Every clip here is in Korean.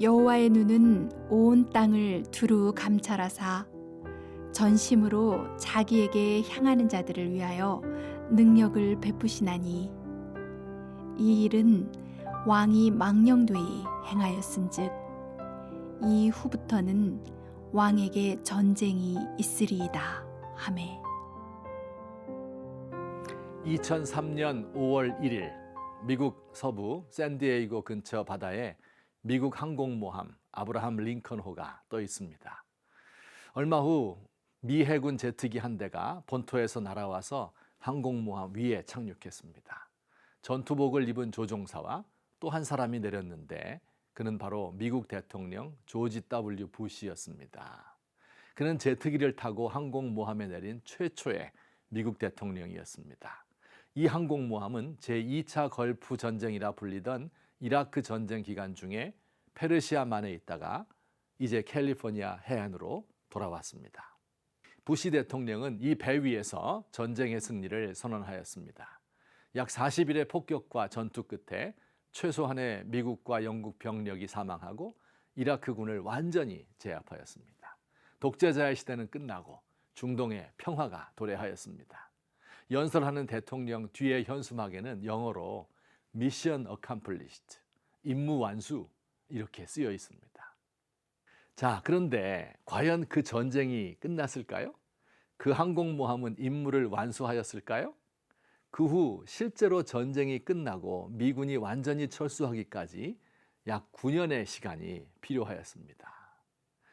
여호와의 눈은 온 땅을 두루 감찰하사 전심으로 자기에게 향하는 자들을 위하여 능력을 베푸시나니. 이 일은 왕이 망령되이 행하였은즉 이 후부터는 왕에게 전쟁이 있으리이다. 하매 2003년 5월 1일 미국 서부 샌디에이고 근처 바다에 미국 항공모함 아브라함 링컨호가 떠 있습니다. 얼마 후 미 해군 제트기 한 대가 본토에서 날아와서 항공모함 위에 착륙했습니다. 전투복을 입은 조종사와 또 한 사람이 내렸는데 그는 바로 미국 대통령 조지 W 부시였습니다. 그는 제트기를 타고 항공모함에 내린 최초의 미국 대통령이었습니다. 이 항공모함은 제2차 걸프 전쟁이라 불리던 이라크 전쟁 기간 중에 페르시아만에 있다가 이제 캘리포니아 해안으로 돌아왔습니다. 부시 대통령은 이 배 위에서 전쟁의 승리를 선언하였습니다. 약 40일의 폭격과 전투 끝에 최소한의 미국과 영국 병력이 사망하고 이라크군을 완전히 제압하였습니다. 독재자의 시대는 끝나고 중동의 평화가 도래하였습니다. 연설하는 대통령 뒤의 현수막에는 영어로 미션 어캄플리시트, 임무 완수 이렇게 쓰여 있습니다. 자, 그런데 과연 그 전쟁이 끝났을까요? 그 항공모함은 임무를 완수하였을까요? 그 후 실제로 전쟁이 끝나고 미군이 완전히 철수하기까지 약 9년의 시간이 필요하였습니다.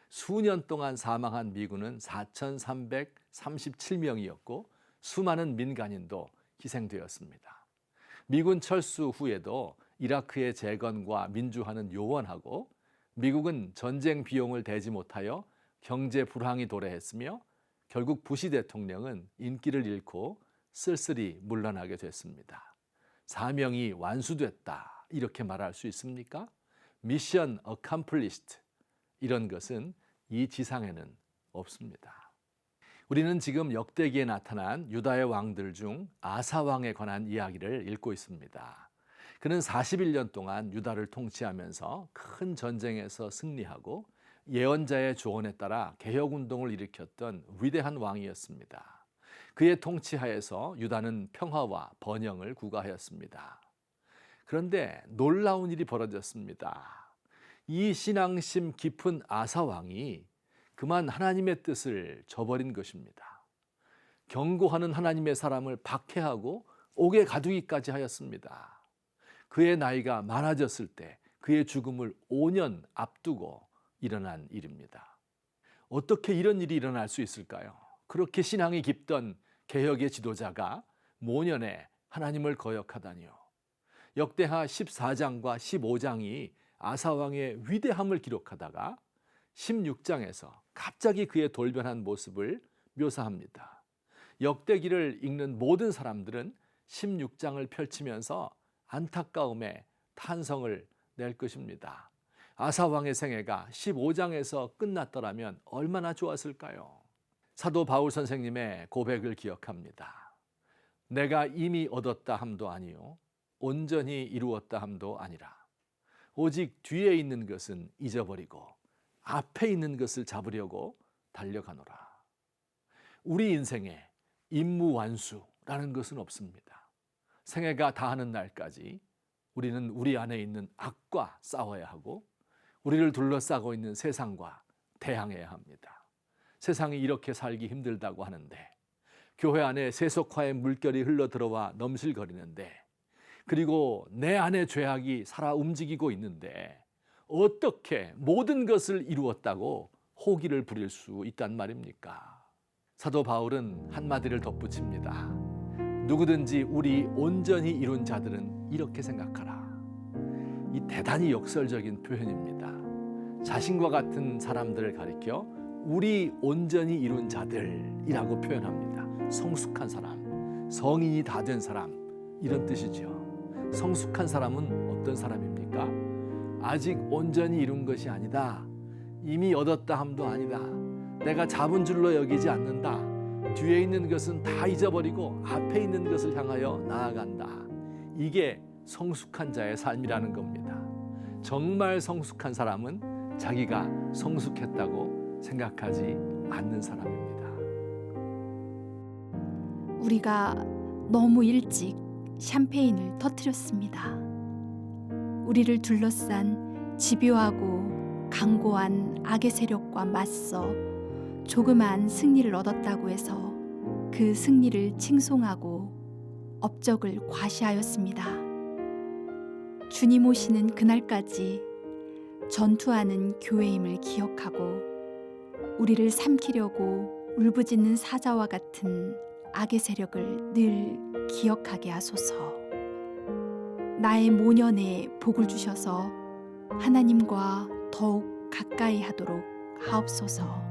수년 동안 사망한 미군은 4,337명이었고 수많은 민간인도 희생되었습니다. 미군 철수 후에도 이라크의 재건과 민주화는 요원하고 미국은 전쟁 비용을 대지 못하여 경제 불황이 도래했으며 결국 부시 대통령은 인기를 잃고 쓸쓸히 물러나게 됐습니다. 사명이 완수됐다 이렇게 말할 수 있습니까? 미션 어캄플리스트 이런 것은 이 지상에는 없습니다. 우리는 지금 역대기에 나타난 유다의 왕들 중 아사 왕에 관한 이야기를 읽고 있습니다. 그는 41년 동안 유다를 통치하면서 큰 전쟁에서 승리하고 예언자의 조언에 따라 개혁 운동을 일으켰던 위대한 왕이었습니다. 그의 통치하에서 유다는 평화와 번영을 구가하였습니다. 그런데 놀라운 일이 벌어졌습니다. 이 신앙심 깊은 아사 왕이 그만 하나님의 뜻을 저버린 것입니다. 경고하는 하나님의 사람을 박해하고 옥에 가두기까지 하였습니다. 그의 나이가 많아졌을 때 그의 죽음을 5년 앞두고 일어난 일입니다. 어떻게 이런 일이 일어날 수 있을까요? 그렇게 신앙이 깊던 개혁의 지도자가 모년에 하나님을 거역하다니요. 역대하 14장과 15장이 아사왕의 위대함을 기록하다가 16장에서 갑자기 그의 돌변한 모습을 묘사합니다. 역대기를 읽는 모든 사람들은 16장을 펼치면서 안타까움에 탄성을 낼 것입니다. 아사 왕의 생애가 15장에서 끝났더라면 얼마나 좋았을까요? 사도 바울 선생님의 고백을 기억합니다. 내가 이미 얻었다 함도 아니요 온전히 이루었다 함도 아니라 오직 뒤에 있는 것은 잊어버리고 앞에 있는 것을 잡으려고 달려가노라. 우리 인생에 임무 완수라는 것은 없습니다. 생애가 다하는 날까지 우리는 우리 안에 있는 악과 싸워야 하고 우리를 둘러싸고 있는 세상과 대항해야 합니다. 세상이 이렇게 살기 힘들다고 하는데 교회 안에 세속화의 물결이 흘러 들어와 넘실거리는데 그리고 내 안에 죄악이 살아 움직이고 있는데 어떻게 모든 것을 이루었다고 호기를 부릴 수 있단 말입니까? 사도 바울은 한마디를 덧붙입니다. 누구든지 우리 온전히 이룬 자들은 이렇게 생각하라. 이 대단히 역설적인 표현입니다. 자신과 같은 사람들을 가리켜 우리 온전히 이룬 자들이라고 표현합니다. 성숙한 사람, 성인이 다 된 사람 이런 뜻이죠. 성숙한 사람은 어떤 사람입니까? 아직 온전히 이룬 것이 아니다. 이미 얻었다 함도 아니다. 내가 잡은 줄로 여기지 않는다. 뒤에 있는 것은 다 잊어버리고 앞에 있는 것을 향하여 나아간다. 이게 성숙한 자의 삶이라는 겁니다. 정말 성숙한 사람은 자기가 성숙했다고 생각하지 않는 사람입니다. 우리가 너무 일찍 샴페인을 터뜨렸습니다. 우리를 둘러싼 집요하고 강고한 악의 세력과 맞서 조그만 승리를 얻었다고 해서 그 승리를 칭송하고 업적을 과시하였습니다. 주님 오시는 그날까지 전투하는 교회임을 기억하고 우리를 삼키려고 울부짖는 사자와 같은 악의 세력을 늘 기억하게 하소서. 나의 모년에 복을 주셔서 하나님과 더욱 가까이 하도록 하옵소서.